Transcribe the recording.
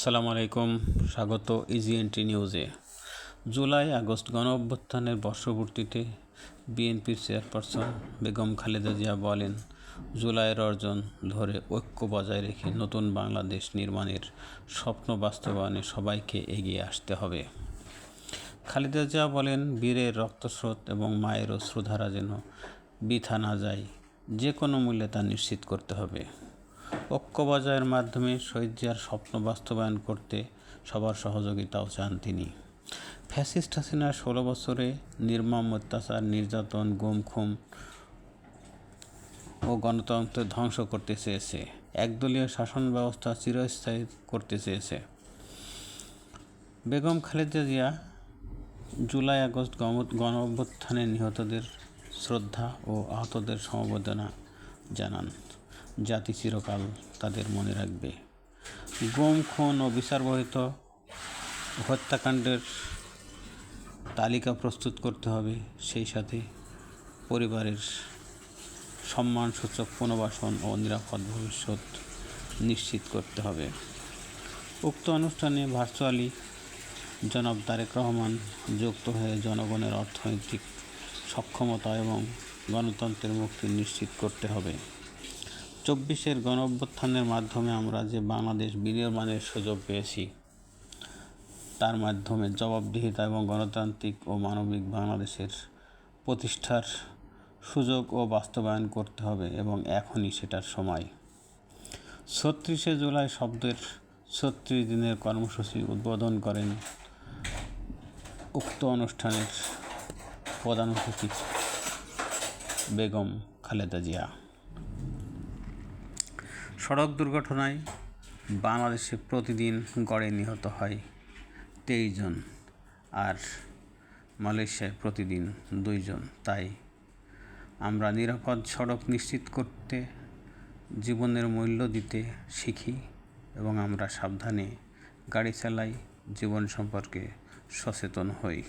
আসসালামু আলাইকুম, স্বাগত ইজিএনটি নিউজে জুলাই আগস্ট গণ অভ্যুত্থানের বর্ষপূর্তিতে বিএনপির চেয়ারপারসন বেগম খালেদা জিয়া বলেন, জুলাইয়ের অর্জন ধরে ঐক্য বজায় রেখে নতুন বাংলাদেশ নির্মাণের স্বপ্ন বাস্তবায়নে সবাইকে এগিয়ে আসতে হবে। খালেদা জিয়া বলেন, বীরের রক্তস্রোত এবং মায়ের অশ্রুধারা যেন বৃথা না যায়, যে কোনো মূল্যে তা নিশ্চিত করতে হবে। ঐক্য বজায়ের মাধ্যমে শহীদ স্বপ্ন বাস্তবায়ন করতে সবার সহযোগিতাও চান তিনি। ফ্যাসিস্ট হাসিনার ষোলো বছরে নির্মম অত্যাচার, নির্যাতন গুম খুম ও গণতন্ত্র ধ্বংস করতে চেয়েছে। একদলীয় শাসন ব্যবস্থা চিরস্থায়ী করতে চেয়েছে। বেগম খালেদা জিয়া জুলাই আগস্ট গণ অভ্যুত্থানে নিহতদের শ্রদ্ধা ও আহতদের সমবেদনা জানান। জাতি চিরকাল তাদের মনে রাখবে। গুম, খুন ও বিচারবহিত হত্যাকাণ্ডের তালিকা প্রস্তুত করতে হবে। সেই সাথে পরিবারের সম্মানসূচক পুনর্বাসন ও নিরাপদ ভবিষ্যৎ নিশ্চিত করতে হবে। উক্ত অনুষ্ঠানে ভার্চুয়ালি জনাব তারেক রহমান যুক্ত হয়ে জনগণের অর্থনৈতিক সক্ষমতা এবং গণতন্ত্রের মুক্তি নিশ্চিত করতে হবে। চব্বিশের গণ অভ্যুত্থানের মাধ্যমে আমরা যে বাংলাদেশ বিনির্মাণের সুযোগ পেয়েছি, তার মাধ্যমে জবাবদিহিতা এবং গণতান্ত্রিক ও মানবিক বাংলাদেশের প্রতিষ্ঠার সুযোগ ও বাস্তবায়ন করতে হবে এবং এখনই সেটার সময়। ছত্রিশে জুলাই শব্দের ছত্রিশ দিনের কর্মসূচি উদ্বোধন করেন উক্ত অনুষ্ঠানের প্রধান অতিথি বেগম খালেদা জিয়া। সড়ক দুর্ঘটনায় বাংলাদেশে প্রতিদিন গড়ে নিহত হয় তেইশ জন আর মালয়েশিয়ায় প্রতিদিন দুইজন তাই আমরা নিরাপদ সড়ক নিশ্চিত করতে জীবনের মূল্য দিতে শিখি এবং আমরা সাবধানে গাড়ি চালাই, জীবন সম্পর্কে সচেতন হই।